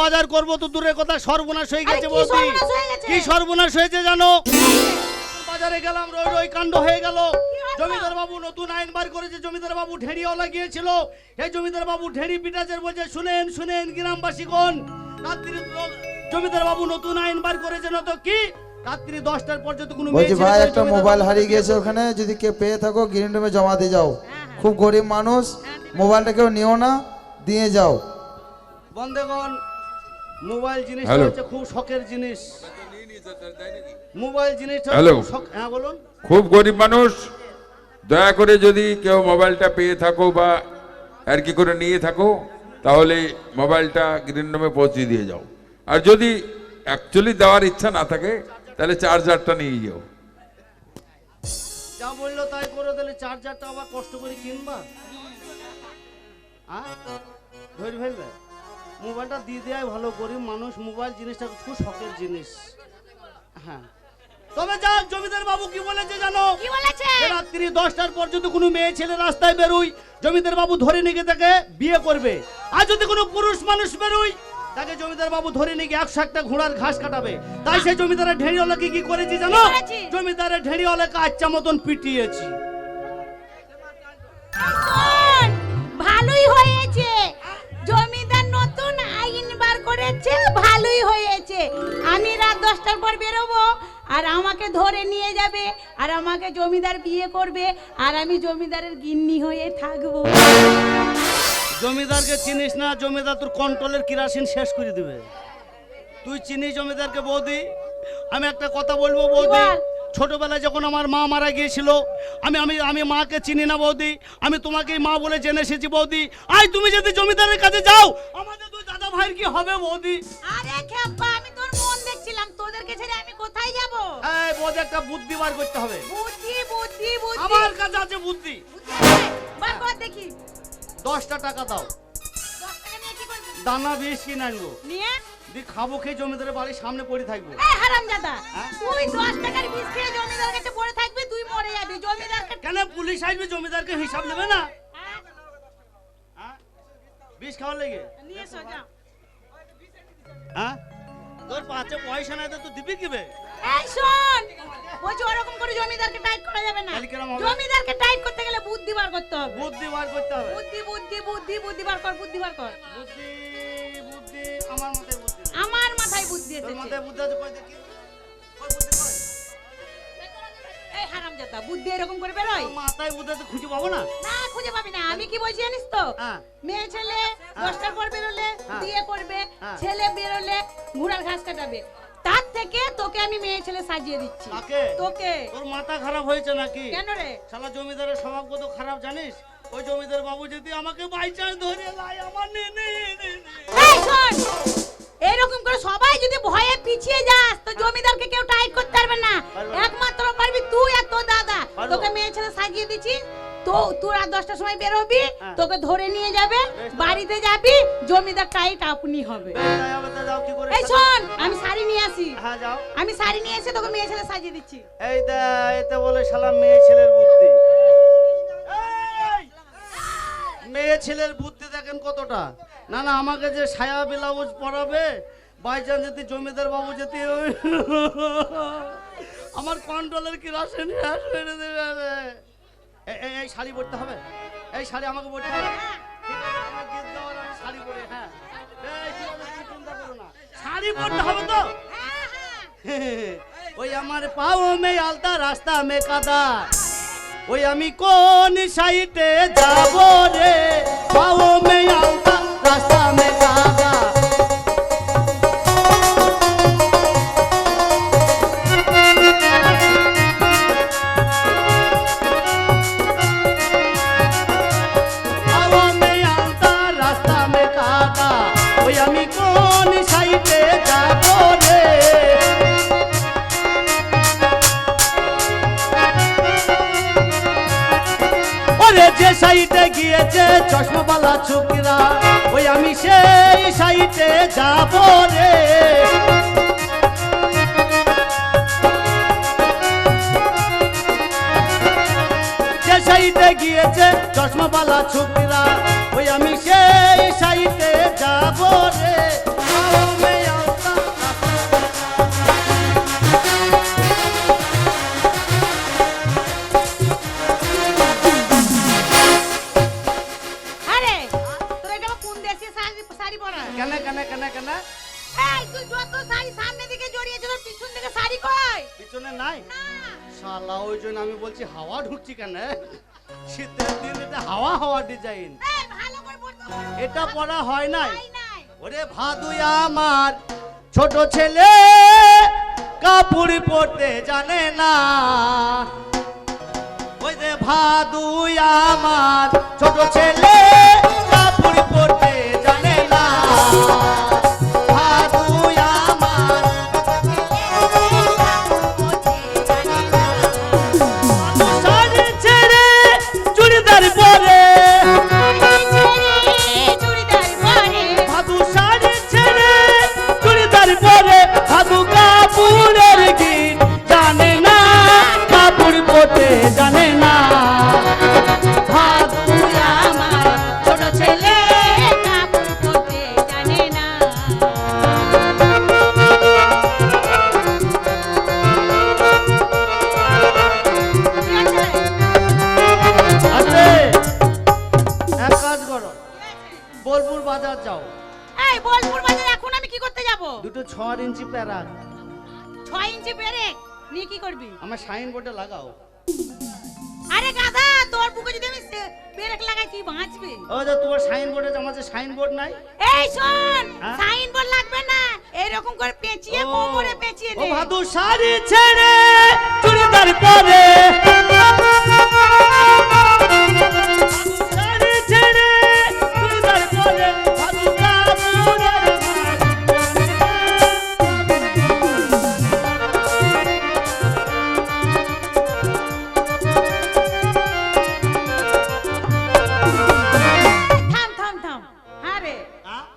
বাজার করব তো দূরের কথা সর্বনাশ হয়ে গেছে কি বৌদি। সর্বনাশ কি সর্বনাশ হয়েছে জানো? বাজারে গেলাম রই রই কাণ্ড হয়ে গেল। জমিদার বাবু নতুন আইন বার করেছে জমিদার বাবু ঢেড়িও লাগিয়েছিল। এই জমিদার বাবু ঢেড়ি পিটাচের বলছে শুনেন শুনেন গ্রামবাসীগণ রাত্রি জমিদার বাবু নতুন আইন বার করেছে না তো কি? রাত্রি দশটার পর্যন্ত কোনো মেয়ে বলছি ভাই একটা মোবাইল হারিয়ে গিয়েছে ওখানে যদি কেউ পেয়ে থাকো গ্রিন রুমে জমা দিয়ে যাও। হ্যাঁ, হ্যাঁ। খুব গরিব মানুষ মোবাইলটা কেউ নিও না দিয়ে যাও। বন্ধেগণ মোবাইল জিনিসটা হচ্ছে খুব শখের জিনিস। মোবাইল জিনিসটা হ্যালো। হ্যাঁ বলুন। খুব গরিব মানুষ। দয়া করে যদি কেউ মোবাইলটা পেয়ে থাকো বা আর কি করে নিয়ে থাকো তাহলে মোবাইলটা গ্রিন রুমে পৌঁছে দিয়ে যাও। আর যদি অ্যাকচুয়ালি দেওয়ার ইচ্ছা না থাকে তাহলে চার্জারটা নিয়ে যাও। যা বলল তাই করে দিলে চার্জারটা আবার কষ্ট করে কিনবা। ধরে ফেলবে? মোবাইলটা দিয়ে দেওয়াই ভালো গরিব মানুষ মোবাইল জিনিসটা খুব শখের জিনিস। হ্যাঁ। তবে যা জমিদার বাবু কি বলেছে জানো? কি বলেছে? রাত্রি দশটার পর যদি কোনো মেয়ে ছেলে রাস্তায় বেরোয় জমিদার বাবু ধরে নিয়ে তাকে বিয়ে করবে। আর যদি কোনো পুরুষ মানুষ বেরোয় তাকে জমিদার বাবু ধরে নিয়ে গিয়ে একশো একটা ঘোড়ার ঘাস কাটাবে। তাই সেই জমিদারের ঢেড়িওয়ালাকে কি করেছি জানো? জমিদারের ঢেড়িওয়ালাকে আচ্ছা মতন পিটিয়েছি। আর আমাকে ধরে নিয়ে যাবে আর আমাকে জমিদার বিয়ে করবে আর আমি জমিদারের গিন্নি হয়ে থাকব। জমিদারকে চিনিস না জমিদার তোর কন্ট্রোলের কিরাসিন শেষ করে দিবে। তুই চিনিস জমিদারকে বৌদি? আমি একটা কথা বলব বৌদি? বল? ছোটবেলায় যখন আমার মা মারা গিয়েছিল আমি আমি আমি মাকে চিনি না বৌদি। আমি তোমাকেই মা বলে জেনে এসেছি বৌদি। আই তুমি যদি জমিদারের কাছে যাও আমাদের দুই দাদা ভাইয়ের কি হবে বৌদি? আরে খেপা আমি তোর কোথায় যাব? এই বৌদি একটা বুদ্ধি বার করতে হবে। বুদ্ধি বুদ্ধি বুদ্ধি। আমার কাছে আছে বুদ্ধি? বার কর দেখি। দশটা টাকা দাও। দশ টাকা নিয়ে কি করবি? দানা বিষ কিনে আনব নিয়ে? দি খাব খেয়ে জমিদারের বাড়ির সামনে পড়ে থাকব। এই হারামজাদা হ্যাঁ? তুই দশ টাকার বিষ খেয়ে জমিদার কাছে পড়ে থাকবি তুই মরে যাবি। জমিদারকে কেন পুলিশ আসবে? জমিদারকে হিসাব নেবে না? হ্যাঁ? হ্যাঁ? বিষ খাওয়ার লেগে? নিয়ে যাও। হ্যাঁ? তোর পাঁচে পয়সা নাই তো দিবি কিবে? এই শোন বলছি ওরকম করে জমিদারকে টাইট করা যাবে না? জমিদারকে টাইট করতে গেলে বুদ্ধি বার করতে হবে। বুদ্ধি বার করতে হবে? বুদ্ধি বুদ্ধি বুদ্ধি বুদ্ধি বার কর বুদ্ধি বার কর। বুদ্ধি বুদ্ধি আমার মাথায় বুদ্ধি আমার মাথায় বুদ্ধি তোর মাথায় বুদ্ধি আছে কই দেখি হারামজাদা বুদ্ধি এরকম করে বেরোয়? মাথায় বুদ্ধি আছে খুঁজে পাবো না? না খুঁজে পাবি না। আমি কি বলছি জানিস তো? হ্যাঁ। মেয়ে ছেলে দশটার পর বেরোলে হ্যাঁ। বিয়ে করবে হ্যাঁ। ছেলে বেরোলে ঘোড়ার ঘাস কাটাবে। তার থেকে তোকে আমি মেয়ে ছেলে সাজিয়ে দিচ্ছি। তোকে। তোর মাথা খারাপ হয়েছে নাকি? কেন রে? শালা জমিদারের স্বভাব কত খারাপ জানিস? ওই জমিদার বাবু যদি আমাকে বাই চান্স ধরে লাই আমার নে নে নে এরকম করে সবাই যদি ভয়ে পিছিয়ে যাস তো জমিদারকে কেউ টাইট করতে পারবে না। একমাত্র পারবি তুই আর তোর দাদা। তোকে মেয়ে ছেলে সাজিয়ে দিচ্ছি। তো তুই রাত দশটার সময় বের হবি হ্যাঁ। তোকে ধরে নিয়ে যাবে বাড়িতে যাবি জমিদার টাইট আপনি হবে। এই শোন আমি শাড়ি নিয়ে আসি। হ্যাঁ যাও। আমি শাড়ি নিয়ে এসে তোকে মেয়ে ছেলে সাজিয়ে দিচ্ছি। এই দা এতে বলে শালা মেয়ে ছেলের বুদ্ধি। মেয়ে ছেলের বুদ্ধি দেখেন কতটা। না না আমাকে যে সায়া ব্লাউজ পরাবে বাইচান্স যদি জমিদার বাবু ওই- আমার কন্ট্রোলের কি রাশন শেষ করে দেবে? রে। এ- এ- এই শাড়ি পরতে হবে? এই শাড়ি আমাকে পরতে হবে? শাড়ি পরে হ্যাঁ। শাড়ি পরতে হবে তো? ওই আমার পাও মে আলতা রাস্তা মে কাদা। ওই আমি কোন সাইটে যাব রে? পাও মে রাস্তা মে কাদা। চশমাওয়ালা চুকরা ওই আমি সেই সাইটে যাব রে। গিয়েছে ওই আমি সেই সাইটে কেন কই পিছনে নাই? শালা ওই জন্য আমি বলছি হাওয়া ঢুকছি কেন শীতের দিন এটা হাওয়া হাওয়া ডিজাইন পড়তে। এটা পড়া হয় নাই। ওরে ভাদুই আমার ছোট ছেলে কাপড় পরতে জানে না। ওই যে ভাদুই আমার ছোট ছেলে বাঁচবি। ও যে তোমার সাইন বোর্ডে আমার যে সাইন বোর্ড নাই? এই শোন হ্যাঁ? সাইন বোর্ড লাগবে না। এরকম করে পেঁচিয়ে ও, কোমরে পেঁচিয়ে ও নে। ভাদু শাড়ি ছেড়ে চুড়িদার পরে।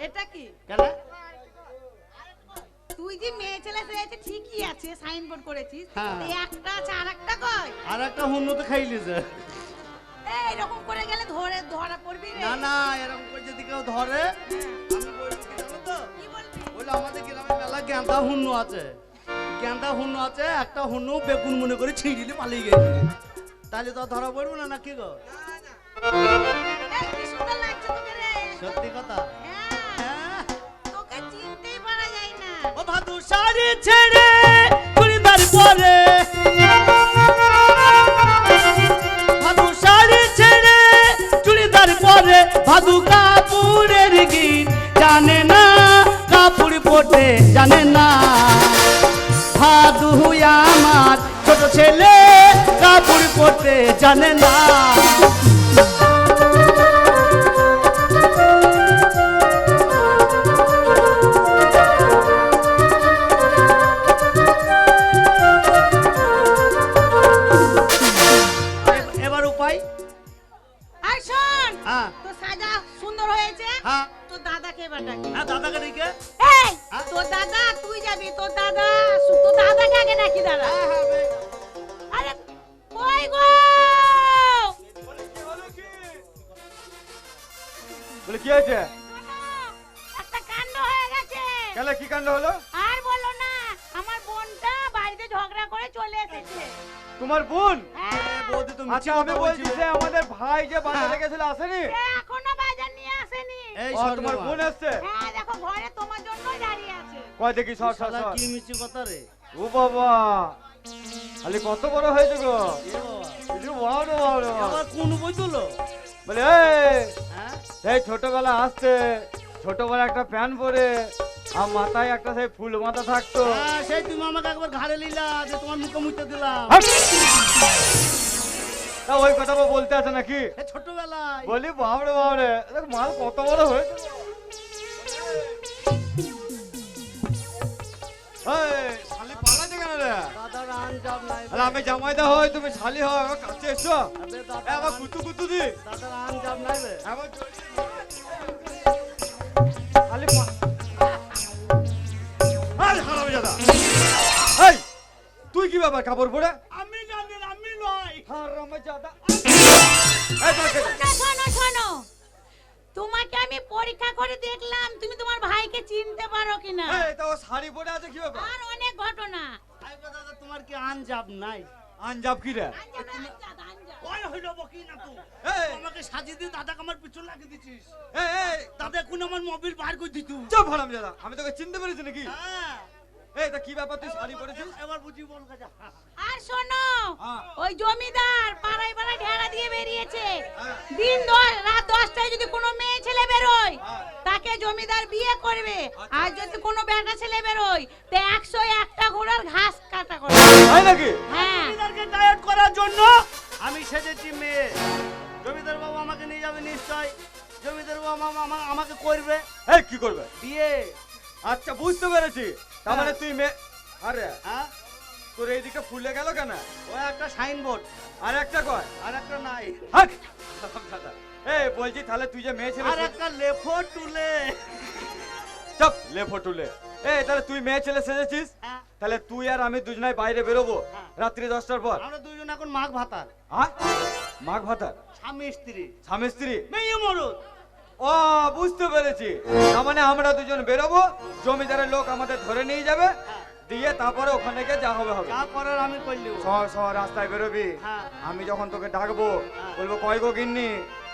এটা কি? কেন? তুই যে মেয়ে ছেলে ঠিকই আছে সাইন বোর্ড করেছিস হ্যাঁ। এই একটা আছে কই? খাইলিছে এই এরকম করে গেলে ধরে ধরা পড়বি রে। না না এরকম করে যদি কেউ ধরে আমি বলব কি জানো তো? কি বলবি? বলে আমাদের গ্রামে মেলা গেন্দা হুন্নু আছে। হুন্নু আছে একটা হুন্নু বেগুন মনে করে ছিঁড়িলে পালিয়ে গেছে। তাহলে তো ধরা পড়ব না না কি গো? ছেড়ে চুড়িদার পরে। ভাদু শাড়ি ছেড়ে চুড়িদার পরে, ভাদু কাপড়ের গীত জানে না, কাপড় পরতে জানে না। ভাদু আমার ছোট ছেলে, কাপড় পরতে জানে না। উপায় আর শোন হ্যাঁ। তো সাজা সুন্দর হয়েছে। হ্যাঁ। তোর দাদাকে এবার ডাকি। হ্যাঁ দাদাকে ডেকে। এই হ্যাঁ? তোর দাদা তুই যাবি তোর দাদা তোর দাদাকে আগে ডাকি দাদা হ্যাঁ হ্যাঁ আরে কই গো? বলে কি হয়েছে? একটা কাণ্ড হয়ে গেছে। কেন কি কাণ্ড হলো? আর বলো না আমার বোনটা বাড়িতে ঝগড়া করে চলে এসেছে। তোমার বোন? হ্যাঁ, আচ্ছা আমি বলছি বলছি যে আমাদের ভাই যে বাজারে হ্যাঁ। গেছিল আসেনি? এখনও বাজার নিয়ে আসেনি। এই তোমার বোন এসছে? হ্যাঁ দেখো ঘরে তোমার জন্যই দাঁড়িয়ে আছে। কয় দেখি সর সর শালা সর। কি মিষ্টি কথা রে? ও বাবা খালি কত বড় হয়েছে গো। এ বড় রে, বড় রে, আবার কোন বই তুলো? বলে এই ছোটবেলা আসতে ছোটবেলা একটা প্যান্ট পরে আর মাথায় একটা সেই ফুল মাথা থাকতো। হ্যাঁ, সেই তুমি আমাকে একবার ঘাড়ে লিলা যে তোমার মুখে মুখে দিলাম। তা ওই কথা বলতে আছে নাকি? ছোটবেলায়। বলি বাবরে বাবরে মাল কত বড় হয়েছে। আমি জামাইদা হই তুমি শালি আমার কাছে এসো। আমার কুতু কুতু দি আন নাই আরে এই তুই কি ব্যাপার কাপড় পরে? আমি জানি আমি নয়। হারামজাদা। এই, তোকে- শোনো, শোনো তোমাকে আমি পরীক্ষা করে দেখলাম তুমি তোমার ভাইকে চিনতে পারো কিনা। এই, তা শাড়ি পরে আছে কি ব্যাপার? আর অনেক ঘটনা। দাদা তোমার কি আন যাব নাই? আঞ্জাব কি রে? ওই হইল বকি না তো। এই! আমাকে সাজিয়ে দিয়ে দাদাকে আমার পিছন লাগিয়ে দিছিস। এই এই। দাদা এখন আমার মোবিল বার করে দিত। চুপ হারাম দাদা আমি তোকে চিনতে পেরেছি নাকি? হ্যাঁ। এই তা কি ব্যাপার তুই শাড়ি পরেছিস? এবার বুঝি বল কাজা। আর শোনো হ্যাঁ। ওই জমিদার পাড়ায় পাড়ায় ঢেড়া দিয়ে বেরিয়েছে। হ্যাঁ। দিন দশ রাত দশটায় যদি কোনো মেয়ে ছেলে বেরোয় হ্যাঁ। তাকে জমিদার বিয়ে করবে। আচ্ছা। আর যদি কোনো বেটা ছেলে বেরোয় তো একশো একটা ঘোড়ার ঘাস কাটা করবে তাই নাকি? হ্যাঁ। জমিদারকে ডায়েট করার জন্য আমি সেজেছি মেয়ে। জমিদার বাবু আমাকে নিয়ে যাবে নিশ্চয়। জমিদার বাবু আমা- আমা- আমাকে করবে। এই কি করবে? বিয়ে। আচ্ছা বুঝতে পেরেছি। তার মানে তুই মে আরে হ্যাঁ? তোর এইদিকে ফুলে গেল কেন? ও একটা সাইনবোর্ড। আর একটা কয়? আর একটা নাই। হাট দাদা এই বলছি তাহলে তুই যে মেয়ে ছেলে আর একটা লেফো টুলে। চপ লে ফটুলে এই তাহলে তুই মেয়ে ছেলে সেজেছিস? হ্যাঁ। তাহলে তুই আর আমি দুজনাই বাইরে বেরোবো হ্যাঁ। রাত্রি দশটার পর। আমরা দুজন এখন মাঘ ভাতার। হ্যাঁ? মাঘ ভাতার? স্বামী স্ত্রী। স্বামী স্ত্রী? মেয়ে মরুদ ও বুঝতে পেরেছি। তার মানে আমরা দুজন বেরোবো জমিদারের লোক আমাদের ধরে নিয়ে যাবে দিয়ে তারপরে ওখানে গিয়ে যা হবে হবে। আমি করলি শহর শহর রাস্তায় বেরোবি। হ্যাঁ। আমি যখন তোকে ডাকবো হ্যাঁ। বলব কয় গো গিন্নি?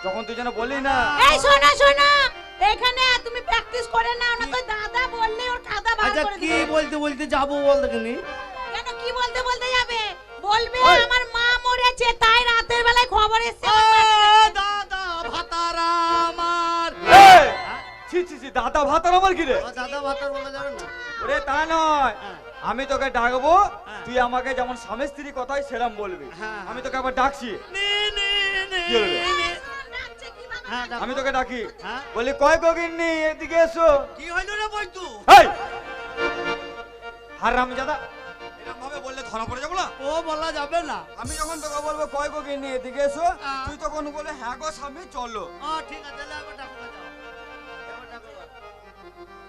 যখন তুই যেন বললি না। এই শোনো শোনো এখানে তুমি প্র্যাকটিস করে নাও না তো দাদা বললে ওর কাদা বার আচ্ছা করে কি বলতে বলতে যাব বল দেখিনি কেন কি বলতে বলতে যাবে? বলবে আমার মা মরেছে তাই রাতের বেলায় খবর এসেছে দাদা ভাতার আমার কি রে দাদা ভাতার বলা যাবে না। ওরে তা নয়। হ্যাঁ। আমি তোকে ডাকবো হ্যাঁ। তুই আমাকে যেমন স্বামী স্ত্রী কথাই সেরাম বলবি। হ্যাঁ। আমি তোকে আবার ডাকছি। আমি তোকে ডাকি। বলি কয় গগিন্নি এদিকে এসো। কি হইল রে বৈতু হেই! হার রামজাদা এরকম ভাবে বললে ধরা পড়ে যাব না? ও বলা যাবে না। আমি যখন তোকে বলব কয় গগিন্নি এদিকে এসো। তুই তখন বলে হ্যাঁ গো স্বামী চলো। ও ঠিক আছে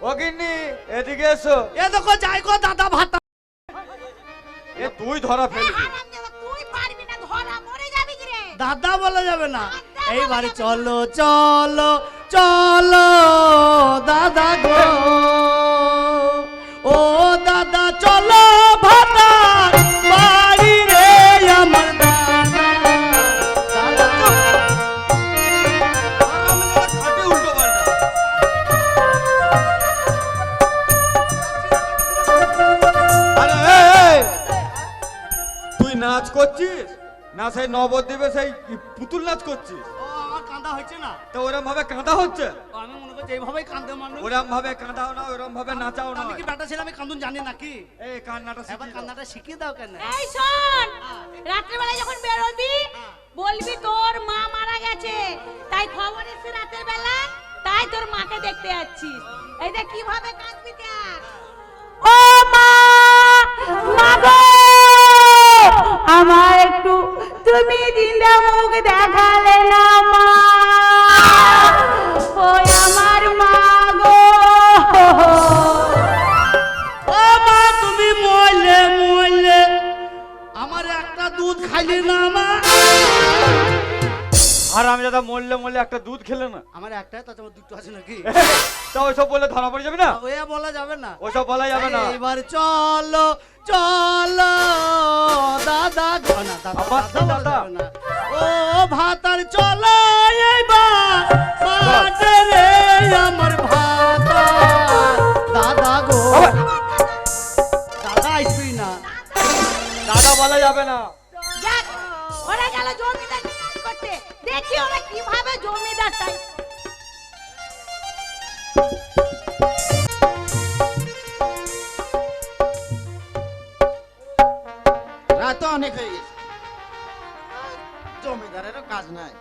ও গিন্নি এদিকে এসো। এ দেখো যাই গো দাদা ভাতা। এ তুই ধরা ফেলবি। হারামজাদা, তুই পারবি না ধরা মরে যাবি কি রে দাদা বলা যাবে না। এইবারে চলো চলো চলো দাদা গো। সেই নবদ্বীপে সেই পুতুল নাচ করছিস? ও আমার কাঁদা হয়েছে না। তো ওরম ভাবে কাঁদা হচ্ছে? আমি মনে করছি এইভাবেই কাঁদে মানুষ। ওরম ভাবে কাঁদাও না ওরম ভাবে নাচাও না। আমি কি বেটা ছেলে আমি কান্দুন জানি নাকি? এই কান্নাটা এবার শিখিয়ে দাও। কান্নাটা শিখিয়ে দাও কেন? এই শোন রাত্রে যখন বেরোবি বলবি তোর মা মারা গেছে। তাই খবর এসে রাতের বেলা তাই তোর মাকে দেখতে যাচ্ছিস। দেখ কীভাবে কাঁদবি দেখ। ও মা মা গো আমার একটু তুমি দিনটা মুখ দেখালে না মা। আমার মা গো। ও মা, তুমি মরলে মরলে। আমার একটা দুধ খাইলি না মা। আর আমি দাদা মরলে মরলে একটা দুধ খেলে না। আমার একটাই তো তোমার দুটো আছে নাকি? তা ওইসব বললে ধরা পড়ে যাবে না? ওয়া বলা যাবে না। ওইসব বলা যাবে না। এবার চলো চলো দাদা গো না দাদা দাদা বলা। ও ভাতার চলো এবার মাঠে রে আমার ভাতা। দাদা গো। দাদা আসবি না। দাদা বলা যাবে না। দেখি ওরা কীভাবে জমিদারটাই রাত তো অনেক কাজ নাই।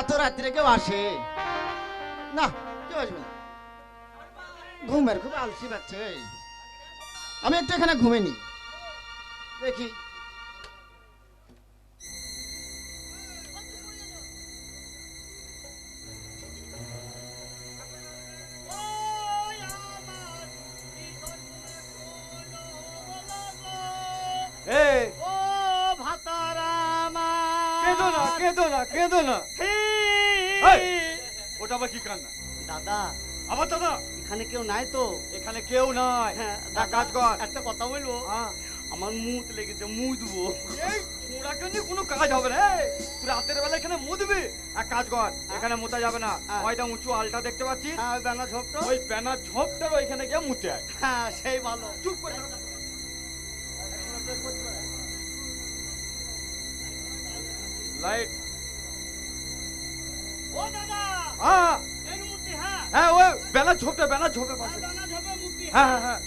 এত রাত্রে কেউ আসে। না, কেউ আসবে ঘুমের খুব আলসি পাচ্ছে আমি একটু এখানে ঘুমিনি দেখি। কেঁদো না কেঁদো না কেঁদো না। ওটা আবার কি কান্না? দাদা। আবার দাদা? এখানে কেউ নাই তো। এখানে কেউ নাই। হ্যাঁ কাজ কর। একটা কথা বলব? হ্যাঁ। আমার মুত লেগেছে মুদবো এই নিয়ে কোনো কাজ হবে না? তুই রাতের বেলা এখানে মুদবি এক কাজ কর এখানে মুতা যাবে না। হ্যাঁ। ওইটা উঁচু আলটা দেখতে পাচ্ছিস? হ্যাঁ বেনা ঝোপটা। ওই প্যানার ঝোপটার ওইখানে গিয়ে মুতে আয়। হ্যাঁ সেই ভালো। চুপ করে থাক। ও দাদা! হ্যাঁ। এই মুতি হ্যাঁ। হ্যাঁ ওই বেলার ঝোপটা বেলার ঝোপের পাশে। বেনা ঝোপে মুতি হ্যাঁ হ্যাঁ হ্যাঁ।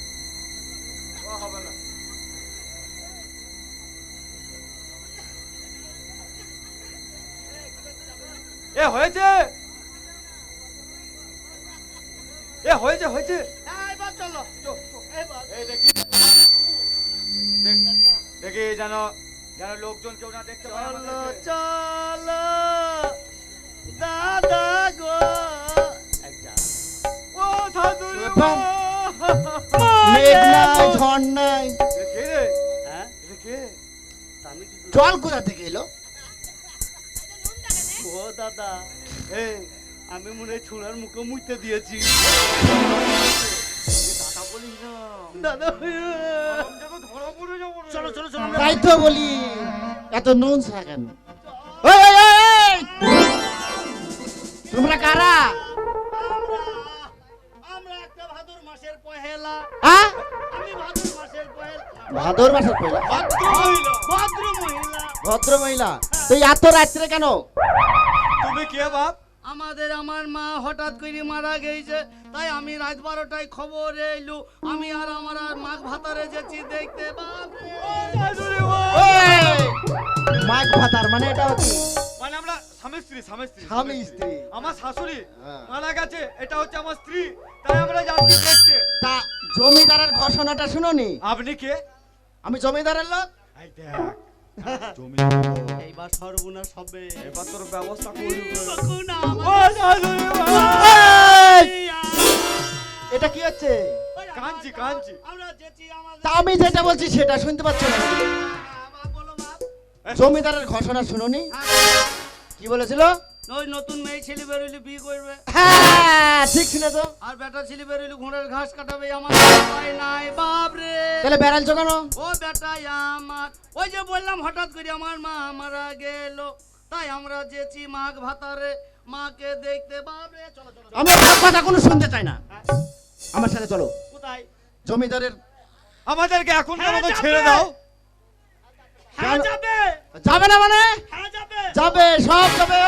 ও হবে না। এ হয়েছে? এ হয়েছে হয়েছে। হ্যাঁ এবার চলো। এই দেখি। দেখ- দেখি যেন যেন লোকজন কেউ না দেখতে চলো চলো দাদা গো। আচ্ছা ও মেঘ নাই ঝড় নাই। কে রে? হ্যাঁ? কে? জল কোথা থেকে এলো? ও দাদা এই আমি মনে হয় ছুড়ার মুখে মুইতে দিয়েছি। দাদা বলিস না। দাদা তাই তো বলি এত নুন ছাড়া ওই, ওই, ওই, ওই! তোমরা কারা? আমরা- আমরা একটা ভাদর মাসের পহেলা। আমি ভাদর মাসের পহেলা। ভাদর মাসের পয়লা ভদ্র মহিলা। ভদ্র মহিলা। ভদ্র মহিলা। তুই এত রাত্রে কেন? তুমি কে বাপ? আমাদের আমার মা হঠাৎ করে মারা গেছে তাই আমি রাত বারোটায় খবর এলু আমি আর আমার আর মাঘ ভাতারে যেছি দেখতে! মাঘ ভাতার মানে এটা হচ্ছে মানে আমরা স্বামী স্ত্রী স্বামী স্ত্রী স্বামী স্ত্রী। আমার শাশুড়ি হ্যাঁ। মারা গেছে এটা হচ্ছে আমার স্ত্রী তাই আমরা যাচ্ছি দেখতে তা জমিদারের ঘোষণাটা শুনোনি আপনি কে আমি জমিদারের লোক এই দেখ এইবার সর্বনাশ হবে এবার তোর ব্যবস্থা করবি এটা কি হচ্ছে? যেছি আমাদের তা আমি যেটা বলছি সেটা শুনতে পাচ্ছ না। বাপ জমিদারের ঘোষণা শুনোনি? হ্যাঁ, কি বলেছিল? ওই নতুন মেয়ে ছেলে বিয়ে করবে। হ্যাঁ ঠিক শুনে তো আর বেটা ছেলে বেরোইলে ঘোড়ার ঘাস কাটাবে আমার উপায় নাই বাপ রে। তাহলে বেড়াল চোখানো ও বেটা আমার। ওই যে বললাম হঠাৎ করে আমার মা মারা গেল। তাই আমরা যেছি মাঘ ভাতারে মাকে দেখতে পাবে। চলো চলো। আমি কথা কোনো শুনতে চাই না। আমার সাথে চলো। কোথায়? জমিদারের আমাদেরকে এখন হ্যাঁ, মতো ছেড়ে দাও। হ্যাঁ যাবে। যাবে না মানে? হ্যাঁ যাবে। যাবে সব যাবে!